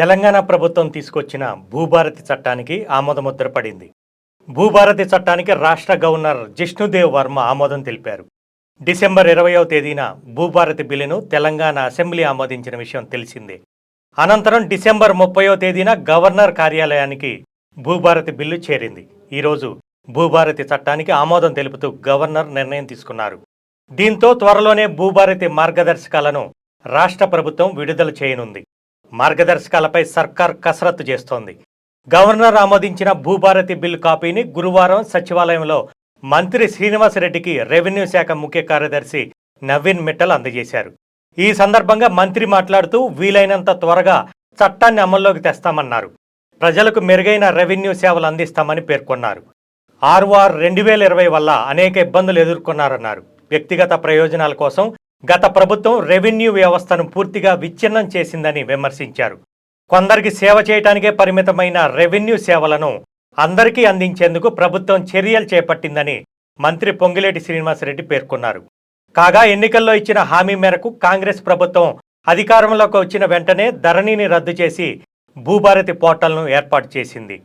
తెలంగాణ ప్రభుత్వం తీసుకొచ్చిన భూభారతి చట్టానికి ఆమోదముద్ర పడింది. భూభారతి చట్టానికి రాష్ట్ర గవర్నర్ జిష్ణుదేవ్ వర్మ ఆమోదం తెలిపారు. డిసెంబర్ ఇరవయవ తేదీన భూభారతి బిల్లును తెలంగాణ అసెంబ్లీ ఆమోదించిన విషయం తెలిసిందే. అనంతరం డిసెంబర్ ముప్పయో తేదీన గవర్నర్ కార్యాలయానికి భూభారతి బిల్లు చేరింది. ఈరోజు భూభారతి చట్టానికి ఆమోదం తెలుపుతూ గవర్నర్ నిర్ణయం తీసుకున్నారు. దీంతో త్వరలోనే భూభారతి మార్గదర్శకాలను రాష్ట్ర ప్రభుత్వం విడుదల చేయనుంది. మార్గదర్శకాలపై సర్కార్ కసరత్తు చేస్తోంది. గవర్నర్ ఆమోదించిన భూభారతి బిల్ కాపీని గురువారం సచివాలయంలో మంత్రి శ్రీనివాసరెడ్డికి రెవెన్యూ శాఖ ముఖ్య కార్యదర్శి నవీన్ మిట్టల్ అందజేశారు. ఈ సందర్భంగా మంత్రి మాట్లాడుతూ వీలైనంత త్వరగా చట్టాన్ని అమల్లోకి తెస్తామన్నారు. ప్రజలకు మెరుగైన రెవెన్యూ సేవలు అందిస్తామని పేర్కొన్నారు. ఆర్ఓఆర్ రెండు వేల ఇరవై వల్ల అనేక ఇబ్బందులు ఎదుర్కొన్నారన్నారు. వ్యక్తిగత ప్రయోజనాల కోసం గత ప్రభుత్వం రెవెన్యూ వ్యవస్థను పూర్తిగా విచ్ఛిన్నం చేసిందని విమర్శించారు. కొందరికి సేవ చేయటానికే పరిమితమైన రెవెన్యూ సేవలను అందరికీ అందించేందుకు ప్రభుత్వం చర్యలు చేపట్టిందని మంత్రి పొంగిలేటి శ్రీనివాసరెడ్డి పేర్కొన్నారు. కాగా ఎన్నికల్లో ఇచ్చిన హామీ మేరకు కాంగ్రెస్ ప్రభుత్వం అధికారంలోకి వచ్చిన వెంటనే ధరణిని రద్దు చేసి భూభారతి పోర్టల్ను ఏర్పాటు చేసింది.